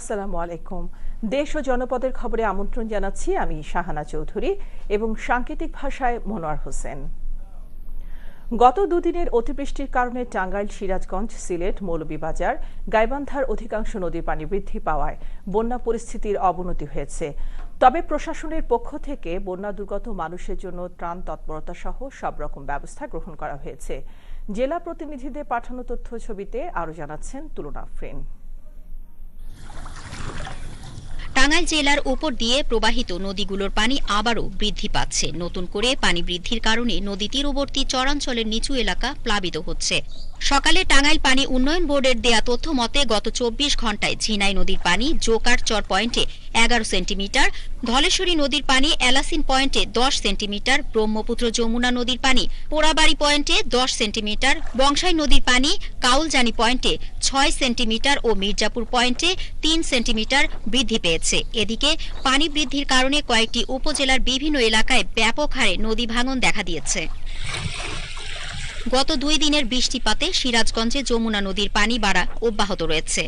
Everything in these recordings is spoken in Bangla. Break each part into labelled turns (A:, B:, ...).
A: আসসালামু আলাইকুম দেশ ও জনপদের খবরে আমন্ত্রণ জানাচ্ছি আমি শাহানা চৌধুরী এবং সাংকেতিক ভাষায় মনোয়ার হোসেন গত দুদিনের অতিবৃষ্টির কারণে টাঙ্গাইল সিরাজগঞ্জ সিলেট মৌলবীবাজার গাইবান্ধার অধিকাংশ নদীর পানি বৃদ্ধি পাওয়ায় বন্যা পরিস্থিতির অবনতি হয়েছে তবে প্রশাসনের পক্ষ থেকে বন্যা দুর্গত মানুষের জন্য ত্রাণ তৎপরতা সহ সব রকম ব্যবস্থা গ্রহণ করা হয়েছে জেলা প্রতিনিধিদের পাঠানো তথ্য ছবিতে আরও জানাচ্ছেন তুলনা ফ্রেন্ড
B: টাঙ্গাইল জেলার উপর দিয়ে প্রবাহিত নদীগুলোর পানি আবারও বৃদ্ধি পাচ্ছে নতুন করে পানি বৃদ্ধির কারণে নদী তীরবর্তী চরাঞ্চলের নিচু এলাকা প্লাবিত হচ্ছে সকালে টাঙ্গাইল পানি উন্নয়ন বোর্ডের দেয়া তথ্য মতে গত চব্বিশ ঘন্টায় ঝিনাই নদীর পানি জোকার চর পয়েন্টে এগারো সেন্টিমিটার ধলেশ্বরী নদীর পানি এলাসিন পয়েন্টে দশ সেন্টিমিটার ব্রহ্মপুত্র যমুনা নদীর পানি পোড়াবাড়ি পয়েন্টে দশ সেন্টিমিটার বংশাই নদীর পানি কাউলজানি পয়েন্টে ছয় সেন্টিমিটার ও মির্জাপুর পয়েন্টে তিন সেন্টিমিটার বৃদ্ধি পেয়েছে এদিকে পানি বৃদ্ধির কারণে কয়েকটি উপজেলার বিভিন্ন এলাকায় ব্যাপক হারে নদী ভাঙন দেখা দিয়েছে গত দুই দিনের বৃষ্টিপাতে সিরাজগঞ্জে যমুনা নদীর পানি বাড়া অব্যাহত রয়েছে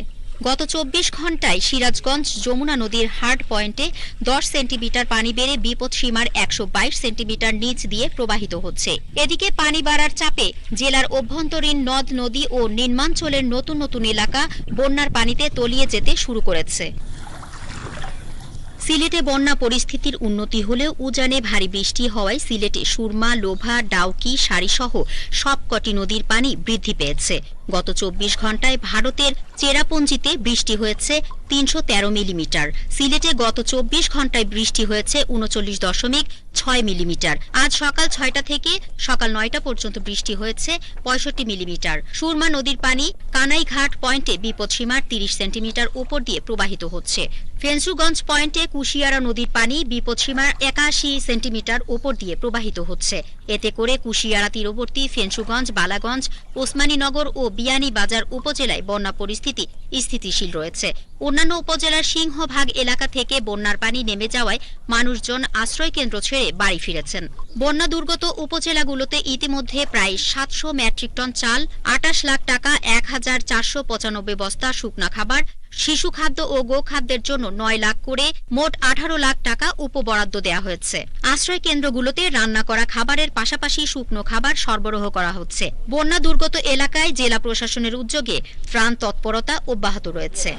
B: গত চব্বিশ ঘন্টায় সিরাজগঞ্জ যমুনা নদীর হার্ড পয়েন্টে দশ সেন্টিমিটার পানি বেড়ে বিপদ সীমার একশো সেন্টিমিটার নিচ দিয়ে প্রবাহিত হচ্ছে এদিকে পানি বাড়ার চাপে জেলার অভ্যন্তরীণ নদ নদী ও নির্মাঞ্চলের নতুন নতুন এলাকা বন্যার পানিতে তলিয়ে যেতে শুরু করেছে সিলেটে বন্যা পরিস্থিতির উন্নতি হলেও উজানে ভারী বৃষ্টি হওয়ায় সিলেটে সুরমা লোভা ডাউকি সারিসহ সবকটি নদীর পানি বৃদ্ধি পেয়েছে গত চব্বিশ ঘন্টায় ভারতের চেরাপুঞ্জিতে বৃষ্টি হয়েছে তিনশো তেরো মিলিমিটার সিলেটে গত চব্বিশ ঘন্টায় বৃষ্টি হয়েছে উনচল্লিশ দশমিক ছয় মিলিমিটার আজ সকাল ছয়টা থেকে সকাল নয়টা পর্যন্ত বৃষ্টি হয়েছে পঁয়ষট্টি মিলিমিটার সুরমা নদীর পানি কানাইঘাট পয়েন্টে বিপদসীমার তিরিশ সেন্টিমিটার উপর দিয়ে প্রবাহিত হচ্ছে ফেন্সুগঞ্জ পয়েন্টে কুশিয়ারা নদীর পানি বিপদসীমার একাশি সেন্টিমিটার উপর দিয়ে প্রবাহিত হচ্ছে এতে করে কুশিয়ারা তীরবর্তী ফেন্সুগঞ্জ বালাগঞ্জ ওসমানীনগর ও বিয়ানীবাজার উপজেলায় বন্যা পরিস্থিতি স্থিতিশীল রয়েছে অন্যান্য উপজেলার সিংহভাগ এলাকা থেকে বন্যার পানি নেমে যাওয়ায় মানুষজন আশ্রয় কেন্দ্র ছেড়ে বাড়ি ফিরেছেন বন্যা দুর্গত উপজেলাগুলোতে ইতিমধ্যে প্রায় সাতশো মেট্রিক টন চাল আটাশ লাখ টাকা এক হাজার চারশো পঁচানব্বই বস্তা শুকনা খাবার শিশু খাদ্য ও গোখাদ্যের জন্য নয় লাখ করে মোট আঠারো লাখ টাকা উপবরাদ্দ দেয়া হয়েছে আশ্রয় কেন্দ্রগুলোতে রান্না করা খাবারের পাশাপাশি শুকনো খাবার সরবরাহ করা হচ্ছে বন্যা দুর্গত এলাকায় জেলা প্রশাসনের উদ্যোগে ত্রাণ তৎপরতা অব্যাহত রয়েছে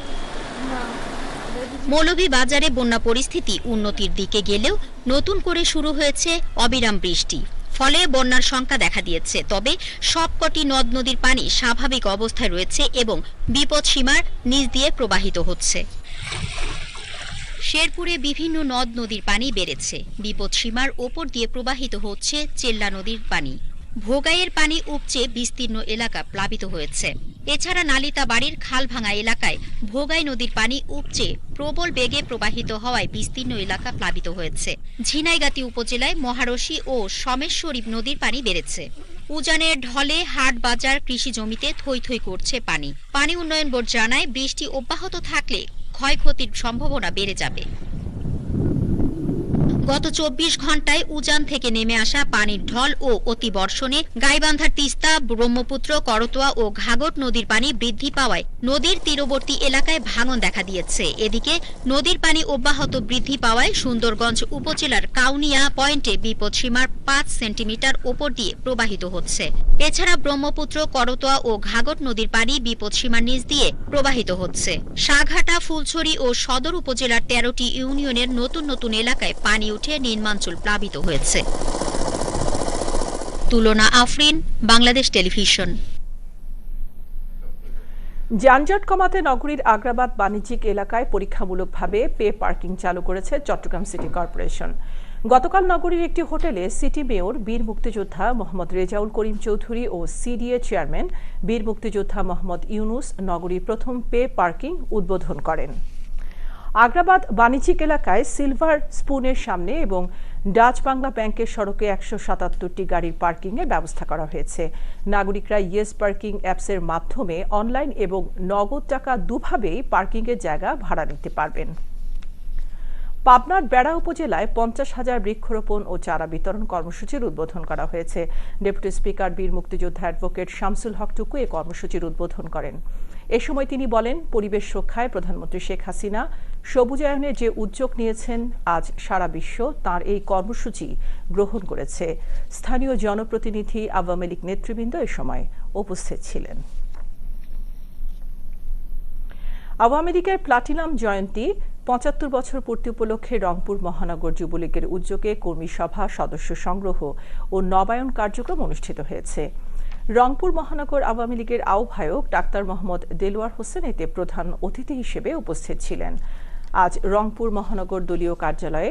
B: মৌলভীবাজারে বন্যা পরিস্থিতি উন্নতির দিকে গেলেও নতুন করে শুরু হয়েছে অবিরাম বৃষ্টি ফলে বন্যার সংখ্যা দেখা দিয়েছে তবে সবকটি নদ নদীর পানি স্বাভাবিক অবস্থায় রয়েছে এবং বিপদ সীমার নিচ দিয়ে প্রবাহিত হচ্ছে শেরপুরে বিভিন্ন নদ নদীর পানি বেড়েছে বিপদ সীমার ওপর দিয়ে প্রবাহিত হচ্ছে চেল্লা নদীর পানি ভোগাইয়ের পানি উপচে বিস্তীর্ণ এলাকা প্লাবিত হয়েছে এছাড়া নালিতা বাড়ির খালভাঙা এলাকায় ভোগাই নদীর পানি উপচে প্রবল বেগে প্রবাহিত হওয়ায় বিস্তীর্ণ এলাকা প্লাবিত হয়েছে ঝিনাইগাতি উপজেলায় মহারশি ও সমেশ্বরী নদীর পানি বেড়েছে উজানের ঢলে হাট বাজার কৃষি জমিতে থই থই করছে পানি পানি উন্নয়ন বোর্ড জানায় বৃষ্টি অব্যাহত থাকলে ক্ষয়ক্ষতির সম্ভাবনা বেড়ে যাবে গত চব্বিশ ঘন্টায় উজান থেকে নেমে আসা পানির ঢল ও অতিবর্ষণে গাইবান্ধার তিস্তা ব্রহ্মপুত্র করতোয়া ও ঘাগট নদীর পানি বৃদ্ধি পাওয়ায় নদীর তীরবর্তী এলাকায় ভাঙন দেখা দিয়েছে এদিকে নদীর পানি অব্যাহত বৃদ্ধি পাওয়ায় সুন্দরগঞ্জ উপজেলার কাউনিয়া পয়েন্টে বিপদসীমার পাঁচ সেন্টিমিটার ওপর দিয়ে প্রবাহিত হচ্ছে এছাড়া ব্রহ্মপুত্র করতোয়া ও ঘাগট নদীর পানি বিপদসীমার নিচ দিয়ে প্রবাহিত হচ্ছে সাঘাটা ফুলছড়ি ও সদর উপজেলার তেরোটি ইউনিয়নের নতুন নতুন এলাকায় পানি উঠে নিম্নাঞ্চল প্লাবিত হয়েছে তুলনা আফরিন বাংলাদেশ টেলিভিশন
A: যানজট কমাতে নগরীর আগ্রাবাদ বাণিজ্যিক এলাকায় পরীক্ষামূলকভাবে পে পার্কিং চালু করেছে চট্টগ্রাম সিটি কর্পোরেশন গতকাল নগরীর একটি হোটেলে সিটি মেয়র বীর মুক্তিযোদ্ধা মোহাম্মদ রেজাউল করিম চৌধুরী ও সিডিএ চেয়ারম্যান বীর মুক্তিযোদ্ধা মোহাম্মদ ইউনুস নগরীর প্রথম পে পার্কিং উদ্বোধন করেন আগ্রাবাদ বাণিজ্যিক এলাকায় সিলভার স্পুনের সামনে এবং ডাচ বাংলা ব্যাংকের সড়কে একশো সাতাত্তরটি গাড়ির পার্কিংয়ের ব্যবস্থা করা হয়েছে নাগরিকরা ইয়েস পার্কিং অ্যাপসের মাধ্যমে অনলাইন এবং নগদ টাকা দুভাবেই পার্কিংয়ের জায়গা ভাড়া নিতে পারবেন পাবনার বেড়া উপজেলায় পঞ্চাশ হাজার বৃক্ষরোপণ ও চারা বিতরণ কর্মসূচির উদ্বোধন করা হয়েছে ডেপুটি স্পিকার বীর মুক্তিযোদ্ধা অ্যাডভোকেট শামসুল হক টুকু এ কর্মসূচির উদ্বোধন করেন এ সময় তিনি বলেন পরিবেশ রক্ষায় প্রধানমন্ত্রী শেখ হাসিনা সবুজায়নে যে উদ্যোগ নিয়েছেন আজ সারা বিশ্ব তার এই কর্মসূচি গ্রহণ করেছে স্থানীয় জনপ্রতিনিধি আওয়ামী লীগ নেতৃবৃন্দ এ সময় উপস্থিত ছিলেন আওয়ামী লীগের প্লাটিনাম জয়ন্তী পঁচাত্তর বছর পূর্তি উপলক্ষে রংপুর মহানগর যুবলীগের উদ্যোগে কর্মী সভা সদস্য সংগ্রহ ও নবায়ন কার্যক্রম অনুষ্ঠিত হয়েছে রংপুর মহানগর আওয়ামী লীগের আহ্বায়ক ডাক্তার মোহাম্মদ দেলোয়ার হোসেন এতে প্রধান অতিথি হিসেবে উপস্থিত ছিলেন আজ রংপুর মহানগর দলীয় কার্যালয়ে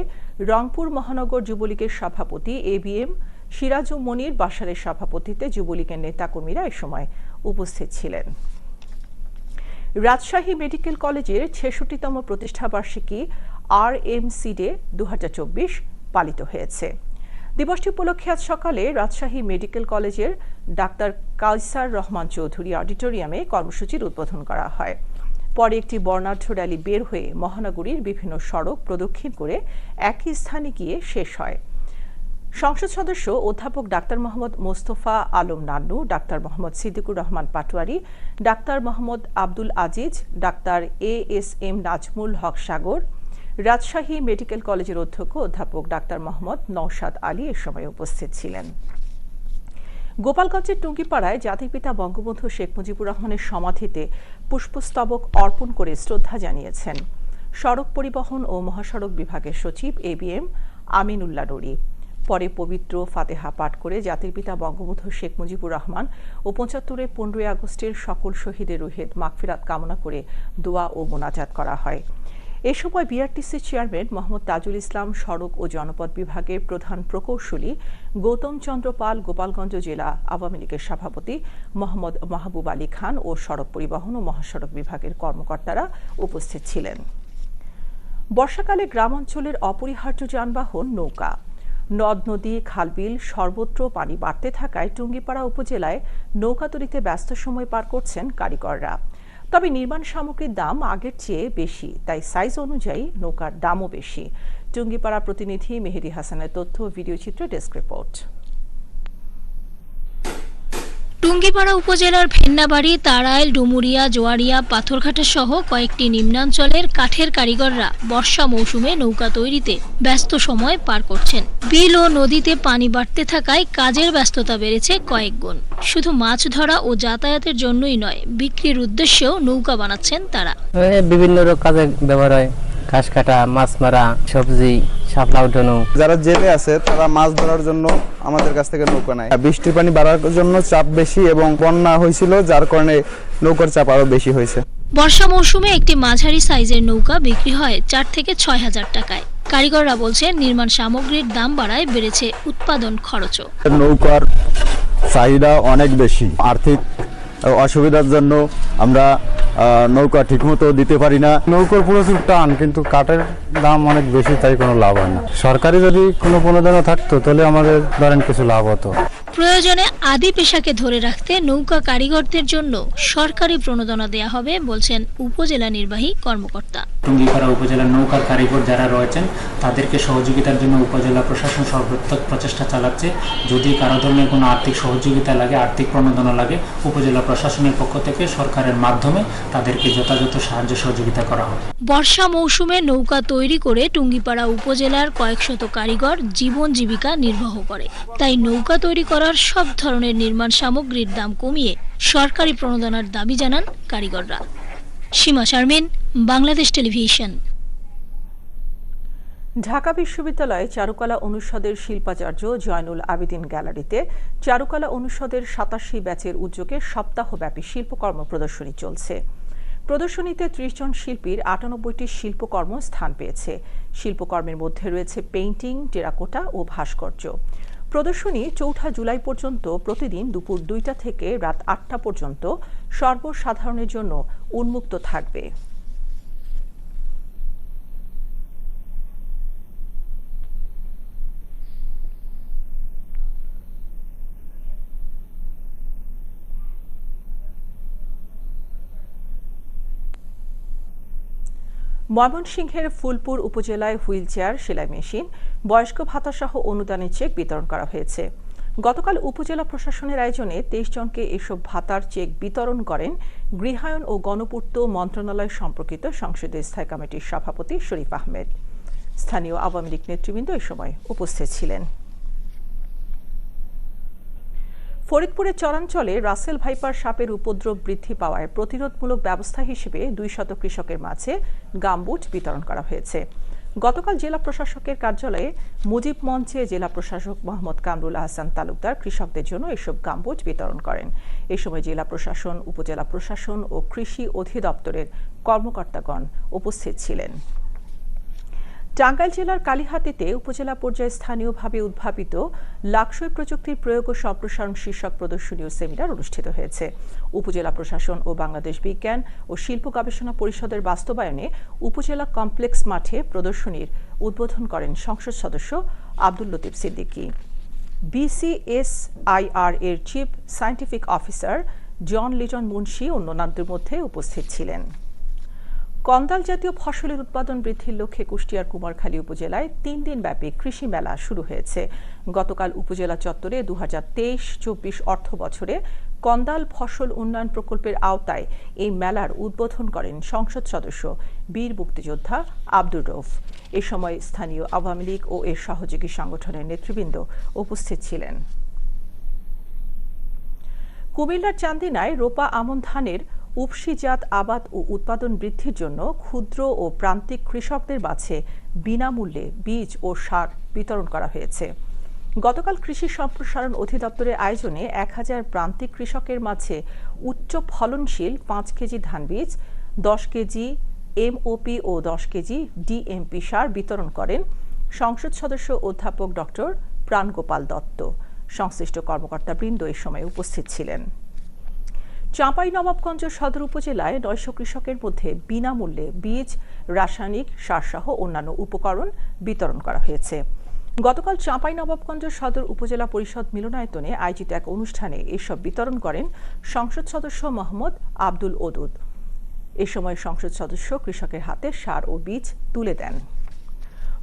A: রংপুর মহানগর যুবলীগের সভাপতি এ বি এম সিরাজু মনির বাসারের সভাপতিতে যুবলীগের নেতাকর্মীরা এ সময় উপস্থিত ছিলেন রাজশাহী মেডিকেল কলেজের ছেষট্টিতম প্রতিষ্ঠাবার্ষিকী আর এম সি ডে দু পালিত হয়েছে দিবসটি উপলক্ষে আজ সকালে রাজশাহী মেডিকেল কলেজের ডাক্তার কালসার রহমান চৌধুরী অডিটোরিয়ামে কর্মসূচির উদ্বোধন করা হয় পরে একটি বর্ণাঢ্য র্যালি বের হয়ে মহানগরীর বিভিন্ন সড়ক প্রদক্ষিণ করে একই স্থানে গিয়ে শেষ হয় সংসদ সদস্য অধ্যাপক doctor Mohammad Mostafa Alam Nannu doctor Mohammad Siddiqur Rahman Patwari doctor Mohammad Abdul Aziz doctor A S M Nazmul Haque Sagar Rajshahi medical কলেজের অধ্যক্ষ অধ্যাপক ডাক্তার মোহাম্মদ নওশাদ আলী এ সময় উপস্থিত ছিলেন গোপালগঞ্জের টুঙ্গিপাড়ায় জাতির পিতা বঙ্গবন্ধু শেখ মুজিবুর রহমানের সমাধিতে পুষ্পস্তবক অর্পণ করে শ্রদ্ধা জানিয়েছেন সড়ক পরিবহন ও মহাসড়ক বিভাগের সচিব এ বি এম আমিনুল্লাহ ডোরি পরে পবিত্র ফাতেহা পাঠ করে জাতির পিতা বঙ্গবন্ধু শেখ মুজিবুর রহমান ও পঁচাত্তরে পনেরোই আগস্টের সকল শহীদের রুহেদ মাগফিরাত কামনা করে দোয়া ও মোনাজাত করা হয় এ সময় বিআরটিসি চেয়ারম্যান মোহাম্মদ তাজুল ইসলাম সড়ক ও জনপদ বিভাগের প্রধান প্রকৌশলী গৌতম চন্দ্র পাল গোপালগঞ্জ জেলা আওয়ামী লীগের সভাপতি মোহাম্মদ মাহবুব আলী খান ও সড়ক পরিবহন ও মহাসড়ক বিভাগের কর্মকর্তারা উপস্থিত ছিলেন বর্ষাকালে গ্রাম অঞ্চলের অপরিহার্য যানবাহন নৌকা নদ নদী খালবিল সর্বত্র পানি বাড়তে থাকায় টুঙ্গিপাড়া উপজেলায় নৌকা তৈরিতে ব্যস্ত সময় পার করছেন কারিগররা তবে নির্মাণ সামগ্রীর দাম আগের চেয়ে বেশি তাই সাইজ অনুযায়ী নৌকার দামও বেশি টুঙ্গিপাড়া প্রতিনিধি মেহেদি হাসানের তথ্য ভিডিও চিত্র ডেস্ক রিপোর্ট টুঙ্গিপাড়া
C: উপজেলার ভেন্নাবাড়ি তারাইল ডুমুরিয়া জোয়ারিয়া পাথরঘাটা সহ কয়েকটি নিম্নাঞ্চলের কাঠের কারিগররা বর্ষা মৌসুমে নৌকা তৈরিতে ব্যস্ত সময় পার করছেন বিল ও নদীতে পানি বাড়তে থাকায় কাজের ব্যস্ততা বেড়েছে কয়েক গুণ শুধু মাছ ধরা ও যাতায়াতের জন্যই নয় বিক্রির উদ্দেশ্যেও নৌকা বানাচ্ছেন তারা বিভিন্ন কাজে ব্যবহার হয় ঘাস কাটা মাছ মারা সবজি শাপলা উঠানো যারা জেলে আছে তারা মাছ ধরার জন্য আমাদের কাছ থেকে নৌকা নেয় বৃষ্টির পানি বাড়ার জন্য চাপ বেশি এবং বন্যা হয়েছিল যার কারণে নৌকার চাপ আরো বেশি হয়েছে বর্ষা মৌসুমে একটি মাঝারি সাইজের নৌকা বিক্রি হয় চার থেকে ছয় হাজার টাকায় কারিগররা বলছেন নির্মাণ সামগ্রীর দাম বাড়ায় বেড়েছে উৎপাদন খরচও নৌকার চাহিদা অনেক বেশি আর্থিক অসুবিধার জন্য আমরা নৌকা ঠিকমতো দিতে পারি না নৌকার প্রচুর টান কিন্তু কাঠের দাম অনেক বেশি তাই কোনো লাভ হয় না সরকারি যদি কোনো প্রণোদনা থাকতো তাহলে আমাদের ধরেন কিছু লাভ হতো প্রয়োজনে আদি পেশাকে ধরে রাখতে নৌকা কারিগরদের জন্য সরকারি প্রণোদনা দেয়া হবে বলছেন উপজেলা নির্বাহী কর্মকর্তা টুঙ্গিপাড়া উপজেলার নৌকার কারিগর যারা রয়েছেন তাদেরকে সহযোগিতার জন্য উপজেলা প্রশাসন সর্বাত্মক প্রচেষ্টা চালাচ্ছে যদি কারো ধরনের কোনো আর্থিক সহযোগিতা লাগে আর্থিক প্রণোদনা লাগে উপজেলা প্রশাসনের পক্ষ থেকে সরকারের মাধ্যমে তাদেরকে যথাযথ সাহায্য সহযোগিতা করা হবে বর্ষা মৌসুমে নৌকা তৈরি করে টুঙ্গিপাড়া উপজেলার কয়েকশত কারিগর জীবন জীবিকা নির্বাহ করে তাই নৌকা তৈরি করার সব ধরনের নির্মাণ সামগ্রীর দাম কমিয়ে সরকারি প্রণোদনার দাবি জানান কারিগররা সীমা শারমিন বাংলাদেশ
A: টেলিভিশন ঢাকা বিশ্ববিদ্যালয়ে চারুকলা অনুষদের শিল্পাচার্য জয়নুল আবেদিন গ্যালারিতে চারুকলা অনুষদের সাতাশি ব্যাচের উদ্যোগে সপ্তাহব্যাপী শিল্পকর্ম প্রদর্শনী চলছে প্রদর্শনীতে ত্রিশ জন শিল্পীর আটানব্বইটি শিল্পকর্ম স্থান পেয়েছে শিল্পকর্মের মধ্যে রয়েছে পেইন্টিং টেরাকোটা ও ভাস্কর্য প্রদর্শনী চৌঠা জুলাই পর্যন্ত প্রতিদিন দুপুর দুইটা থেকে রাত আটটা পর্যন্ত সর্বসাধারণের জন্য উন্মুক্ত থাকবে ময়মনসিংহের ফুলপুর উপজেলায় হুইল চেয়ার সেলাই মেশিন বয়স্ক ভাতাসহ অনুদানের চেক বিতরণ করা হয়েছে গতকাল উপজেলা প্রশাসনের আয়োজনে তেইশ জনকে এসব ভাতার চেক বিতরণ করেন গৃহায়ন ও গণপূর্ত মন্ত্রণালয় সম্পর্কিত সংসদীয় স্থায়ী কমিটির সভাপতি শরীফ আহমেদ স্থানীয় আওয়ামী লীগ নেতৃবৃন্দ এ সময় উপস্থিত ছিলেন ফরিদপুরের চরাঞ্চলে রাসেল ভাইপার সাপের উপদ্রব বৃদ্ধি পাওয়ায় প্রতিরোধমূলক ব্যবস্থা হিসেবে দুই শত কৃষকের মাঝে গামবুট বিতরণ করা হয়েছে গতকাল জেলা প্রশাসকের কার্যালয়ে মুজিব মঞ্চে জেলা প্রশাসক মোহাম্মদ কামরুল আহসান তালুকদার কৃষকদের জন্য এসব গামবুট বিতরণ করেন এ সময় জেলা প্রশাসন উপজেলা প্রশাসন ও কৃষি অধিদপ্তরের কর্মকর্তাগণ উপস্থিত ছিলেন টাঙ্গাইল জেলার কালীহাতিতে উপজেলা পর্যায়ে স্থানীয়ভাবে উদ্ভাবিত লাকসই প্রযুক্তির প্রয়োগ ও সম্প্রসারণ শীর্ষক প্রদর্শনী ও সেমিনার অনুষ্ঠিত হয়েছে উপজেলা প্রশাসন ও বাংলাদেশ বিজ্ঞান ও শিল্প গবেষণা পরিষদের বাস্তবায়নে উপজেলা কমপ্লেক্স মাঠে প্রদর্শনীর উদ্বোধন করেন সংসদ সদস্য আব্দুল লতিফ সিদ্দিকী বিসিএসআইআর এর চিফ সায়েন্টিফিক অফিসার জন লিটন মুন্সি অন্যান্যদের মধ্যে উপস্থিত ছিলেন কন্দাল জাতীয় ফসলের উৎপাদন বৃদ্ধির লক্ষ্যে কুষ্টিয়ার কুমারখালী উপজেলায় তিন দিন ব্যাপী কৃষি মেলা শুরু হয়েছে গতকাল উপজেলা চত্বরে দু হাজার তেইশ চব্বিশ অর্থ বছরে কন্দাল ফসল উন্নয়ন প্রকল্পের আওতায় এই মেলার উদ্বোধন করেন সংসদ সদস্য বীর মুক্তিযোদ্ধা আব্দুর রৌফ এ সময় স্থানীয় আওয়ামী লীগ ও এর সহযোগী সংগঠনের নেতৃবৃন্দ উপস্থিত ছিলেন কুমিল্লার চান্দিনায় রোপা আমন ধানের উপসিজাত আবাদ ও উৎপাদন বৃদ্ধির জন্য ক্ষুদ্র ও প্রান্তিক কৃষকদের মাঝে বিনামূল্যে বীজ ও সার বিতরণ করা হয়েছে গতকাল কৃষি সম্প্রসারণ অধিদপ্তরের আয়োজনে এক হাজার প্রান্তিক কৃষকের মাঝে উচ্চ ফলনশীল পাঁচ কেজি ধান বীজ দশ কেজি এমওপি ও দশ কেজি ডিএমপি সার বিতরণ করেন সংসদ সদস্য অধ্যাপক ডক্টর প্রাণগোপাল দত্ত সংশ্লিষ্ট কর্মকর্তাবৃন্দ এই সময় উপস্থিত ছিলেন চাঁপাই নবাবগঞ্জ সদর উপজেলায় নয়শো কৃষকের মধ্যে বিনামূল্যে বীজ রাসায়নিক সারসহ অন্যান্য উপকরণ বিতরণ করা হয়েছে গতকাল চাঁপাই নবাবগঞ্জ সদর উপজেলা পরিষদ মিলনায়তনে আয়োজিত এক অনুষ্ঠানে এসব বিতরণ করেন সংসদ সদস্য মোহাম্মদ আব্দুল ওদুদ এ সময় সংসদ সদস্য কৃষকের হাতে সার ও বীজ তুলে দেন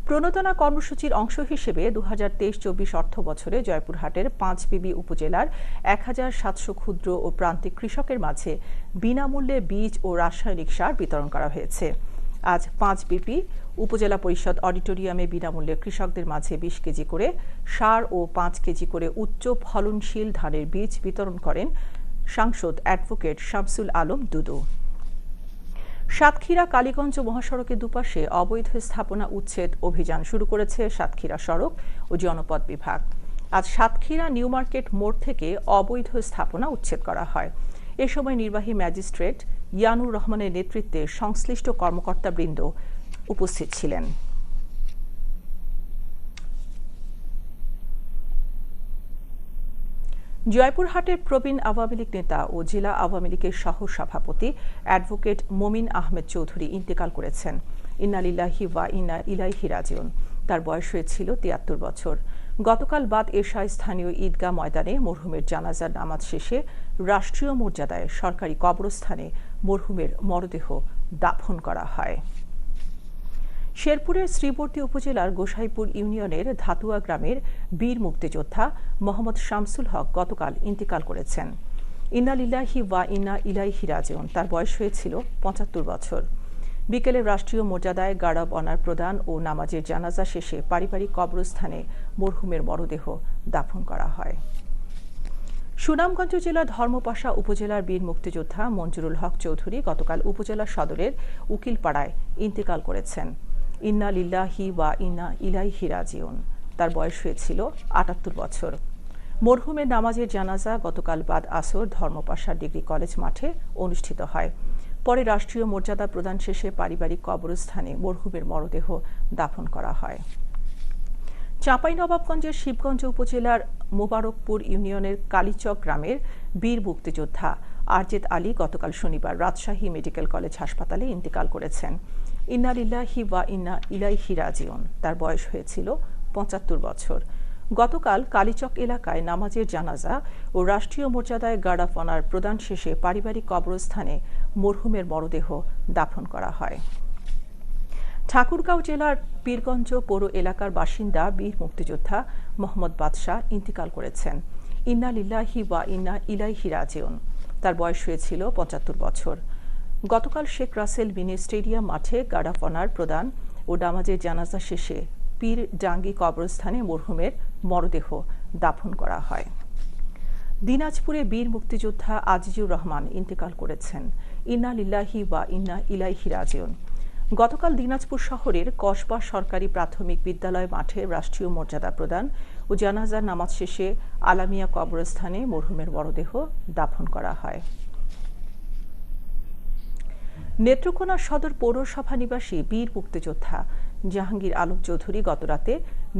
A: প্রণোদনা কর্মসূচির অংশ হিসেবে দু হাজার তেইশ চব্বিশ অর্থ বছরে জয়পুরহাটের বিবি উপজেলার এক হাজার সাতশো ক্ষুদ্র ও প্রান্তিক কৃষকের মাঝে বিনামূল্যে বীজ ও রাসায়নিক সার বিতরণ করা হয়েছে আজ পাঁচ বিপি উপজেলা পরিষদ অডিটোরিয়ামে বিনামূল্যে কৃষকদের মাঝে বিশ কেজি করে সার ও পাঁচ কেজি করে উচ্চ ফলনশীল ধানের বীজ বিতরণ করেন সাংসদ অ্যাডভোকেট শামসুল আলম দুদু সাতক্ষীরা কালীগঞ্জ মহাসড়কের দুপাশে অবৈধ স্থাপনা উচ্ছেদ অভিযান শুরু করেছে সাতক্ষীরা সড়ক ও জনপদ বিভাগ আজ সাতক্ষীরা নিউ মার্কেট মোড় থেকে অবৈধ স্থাপনা উচ্ছেদ করা হয় এ সময় নির্বাহী ম্যাজিস্ট্রেট ইয়ানুর রহমানের নেতৃত্বে সংশ্লিষ্ট কর্মকর্তাবৃন্দ উপস্থিত ছিলেন জয়পুরহাটের প্রবীণ আওয়ামী লীগ নেতা ও জেলা আওয়ামী লীগের সহ সভাপতি অ্যাডভোকেট মমিন আহমেদ চৌধুরী ইন্তেকাল করেছেন ইনালিল্লাহি ওয়া ইনা ইলাইহি রাজিউন তার বয়স হয়েছিল তিয়াত্তর বছর গতকাল বাদ এশায় স্থানীয় ঈদগাহ ময়দানে মরহুমের জানাজার নামাজ শেষে রাষ্ট্রীয় মর্যাদায় সরকারি কবরস্থানে মরহুমের মরদেহ দাফন করা হয় শেরপুরের শ্রীবর্তী উপজেলার গোসাইপুর ইউনিয়নের ধাতুয়া গ্রামের বীর মুক্তিযোদ্ধা মোহাম্মদ শামসুল হক গতকাল ইন্তিকাল করেছেন ইনালিল্লাহি ওয়া ইনা ইলাইহি রাজিউন তার বয়স হয়েছিল পঁচাত্তর বছর বিকেলে রাষ্ট্রীয় মর্যাদায় গার্ড অব অনার প্রদান ও নামাজের জানাজা শেষে পারিবারিক কবরস্থানে মরহুমের মরদেহ দাফন করা হয় সুনামগঞ্জ জেলার ধর্মপাশা উপজেলার বীর মুক্তিযোদ্ধা মঞ্জুরুল হক চৌধুরী গতকাল উপজেলা সদরের উকিলপাড়ায় ইন্তিকাল করেছেন ইন্না লিল্লাহি ওয়া ইন্না ইলাইহি রাজিউন তার বয়স হয়েছিল আটাত্তর বছর মরহুমের নামাজের জানাজা গতকাল বাদ আসর ধর্মপাশা ডিগ্রি কলেজ মাঠে অনুষ্ঠিত হয় পরে রাষ্ট্রীয় মর্যাদা প্রদান শেষে পারিবারিক কবরস্থানে মরহুমের মরদেহ দাফন করা হয় চাঁপাইনবাবগঞ্জের শিবগঞ্জ উপজেলার মোবারকপুর ইউনিয়নের কালীচক গ্রামের বীর মুক্তিযোদ্ধা আরজেদ আলী গতকাল শনিবার রাজশাহী মেডিকেল কলেজ হাসপাতালে ইন্তেকাল করেছেন ইন্নালিল্লাহি ওয়া ইন্না ইলাইহি রাজিউন তার বয়স হয়েছিল পঁচাত্তর বছর গতকাল কালীচক এলাকায় নামাজের জানাজা ও রাষ্ট্রীয় মর্যাদায় গার্ড অফ অনার প্রদান শেষে পারিবারিক কবরস্থানে মরহুমের মরদেহ দাফন করা হয় ঠাকুরগাঁও জেলার পীরগঞ্জ পৌর এলাকার বাসিন্দা বীর মুক্তিযোদ্ধা মোহাম্মদ বাদশাহ ইন্তিকাল করেছেন ইন্না লিল্লাহি ওয়া ইন্না ইলাইহি রাজিউন তার বয়স হয়েছিল পঁচাত্তর বছর গতকাল শেখ রাসেল মিনি স্টেডিয়াম মাঠে গার্ড অফ অনার প্রদান ও নামাজে জানাজা শেষে পীর ডাঙ্গি কবরস্থানে মরহুমের মরদেহ দাফন করা হয় দিনাজপুরে বীর মুক্তিযোদ্ধা আজিজুর রহমান ইন্তেকাল করেছেন ইন্না লিল্লাহি বা ইন্না ইলাইহি রাজিউন গতকাল দিনাজপুর শহরের কসবা সরকারি প্রাথমিক বিদ্যালয় মাঠে রাষ্ট্রীয় মর্যাদা প্রদান ও জানাজার নামাজ শেষে আলামিয়া কবরস্থানে মরহুমের মরদেহ দাফন করা হয় নেত্রকোনা সদর পৌরসভা নিবাসী বীর মুক্তিযোদ্ধা জাহাঙ্গীর আলম চৌধুরী গতরাতে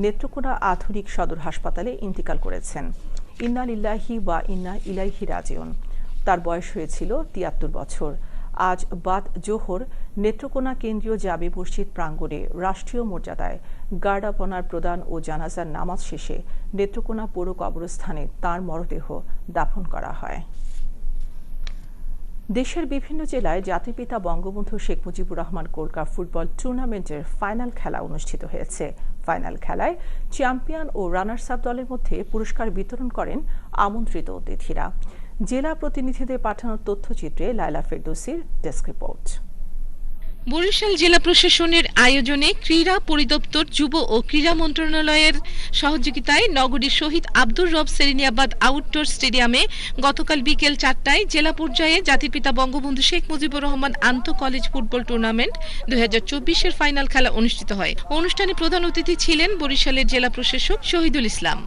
A: নেত্রকোনা আধুনিক সদর হাসপাতালে ইন্তিকাল করেছেন ইন্না ইল্লাহি বা ইন্না ইলাইহি রাজিউন তার বয়স হয়েছিল তিয়াত্তর বছর আজ বাদ জোহর নেত্রকোনা কেন্দ্রীয় জাবে মসজিদ প্রাঙ্গণে রাষ্ট্রীয় মর্যাদায় গার্ডাপনার প্রদান ও জানাজার নামাজ শেষে নেত্রকোনা পৌর কবরস্থানে তাঁর মরদেহ দাফন করা হয় দেশের বিভিন্ন জেলায় জাতিপিতা বঙ্গবন্ধু শেখ মুজিবুর রহমান কোলকা ফুটবল টুর্নামেন্টের ফাইনাল খেলা অনুষ্ঠিত হয়েছে ফাইনাল খেলায় চ্যাম্পিয়ন ও রানার্স আপ দলের মধ্যে পুরস্কার বিতরণ করেন আমন্ত্রিত অতিথিরা জেলা প্রতিনিধিদের পাঠানো তথ্যচিত্রে লায়লা ফেরদৌসির ডেস্ক রিপোর্ট
D: বরিশাল জেলা প্রশাসনের আয়োজনে ক্রীড়া পরিদপ্তর যুব ও ক্রীড়া মন্ত্রণালয়ের সহযোগিতায় নগরীর শহীদ আব্দুর রব সেরিনিয়াবাদ আউটডোর স্টেডিয়ামে গতকাল বিকেল চারটায় জেলা পর্যায়ে জাতিপিতা বঙ্গবন্ধু শেখ মুজিবুর রহমান আন্ত কলেজ ফুটবল টুর্নামেন্ট দুই চব্বিশের ফাইনাল খেলা অনুষ্ঠিত হয় অনুষ্ঠানে প্রধান অতিথি ছিলেন বরিশালের জেলা প্রশাসক শহীদুল ইসলাম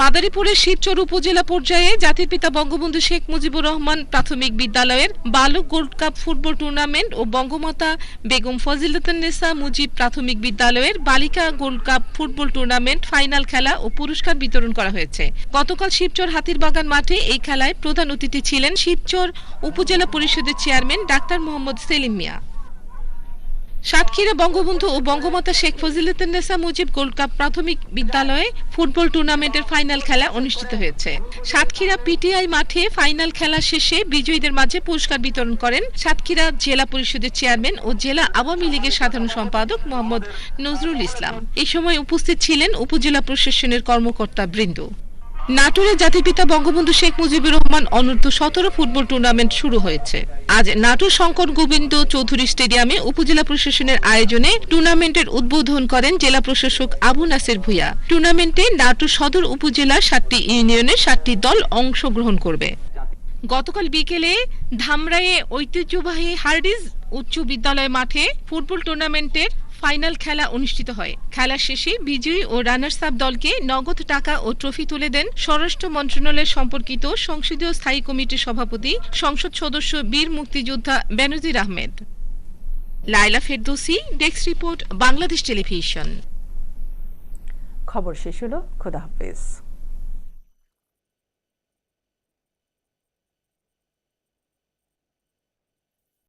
D: মাদারীপুরের শিবচর উপজেলা পর্যায়ে জাতির পিতা বঙ্গবন্ধু শেখ মুজিবুর রহমান প্রাথমিক বিদ্যালয়ের বালক গোল্ড কাপ ফুটবল টুর্নামেন্ট ও বঙ্গমাতা বেগম ফজিলতুন্নেসা মুজিব প্রাথমিক বিদ্যালয়ের বালিকা gold cup football tournament final খেলা ও পুরস্কার বিতরণ করা হয়েছে গতকাল শিবচর হাতিরবাগান মাঠে এই খেলায় প্রধান অতিথি ছিলেন শিবচর উপজেলা পরিষদের চেয়ারম্যান ডাক্তার মোহাম্মদ সেলিম মিয়া সাতক্ষীরা বঙ্গবন্ধু ও বঙ্গমাতা শেখ ফজিলতুন্নেসা মুজিব গোল্ড কাপ প্রাথমিক বিদ্যালয়ে ফুটবল টুর্নামেন্টের ফাইনাল খেলা অনুষ্ঠিত হয়েছে সাতক্ষীরা পিটিআই মাঠে ফাইনাল খেলা শেষে বিজয়ীদের মাঝে পুরস্কার বিতরণ করেন সাতক্ষীরা জেলা পরিষদের চেয়ারম্যান ও জেলা আওয়ামী লীগের সাধারণ সম্পাদক মোহাম্মদ নজরুল ইসলাম এই সময় উপস্থিত ছিলেন উপজেলা প্রশাসনের কর্মকর্তা বৃন্দ নাটোরে পিতা বঙ্গবন্ধু শেখ মুজিবুর রহমান অনূর্ধ্ব সতেরো ফুটবল টুর্নামেন্ট শুরু হয়েছে আজ নাটোর শঙ্কর গোবিন্দ চৌধুরী স্টেডিয়ামে উপজেলা প্রশাসনের আয়োজনে টুর্নামেন্টের উদ্বোধন করেন জেলা প্রশাসক আবু নাসের ভুয়া টুর্নামেন্টে নাটোর সদর উপজেলার সাতটি ইউনিয়নের সাতটি দল অংশগ্রহণ করবে গতকাল বিকেলে ধামরায়ে ঐতিহ্যবাহী হার্ডিজ উচ্চ বিদ্যালয় মাঠে ফুটবল টুর্নামেন্টের ফাইনাল খেলা অনুষ্ঠিত হয় খেলা শেষে বিজয়ী ও রানার্স আপ দলকে নগদ টাকা ও ট্রফি তুলে দেন স্বরাষ্ট্র মন্ত্রণালয় সম্পর্কিত সংসদীয় স্থায়ী কমিটির সভাপতি সংসদ সদস্য বীর মুক্তিযোদ্ধা বেনজির আহমেদ লাইলা ফেরদৌসি ডেক্স রিপোর্ট বাংলাদেশ টেলিভিশন খবর শেষ হলো
A: খোদা হাফেজ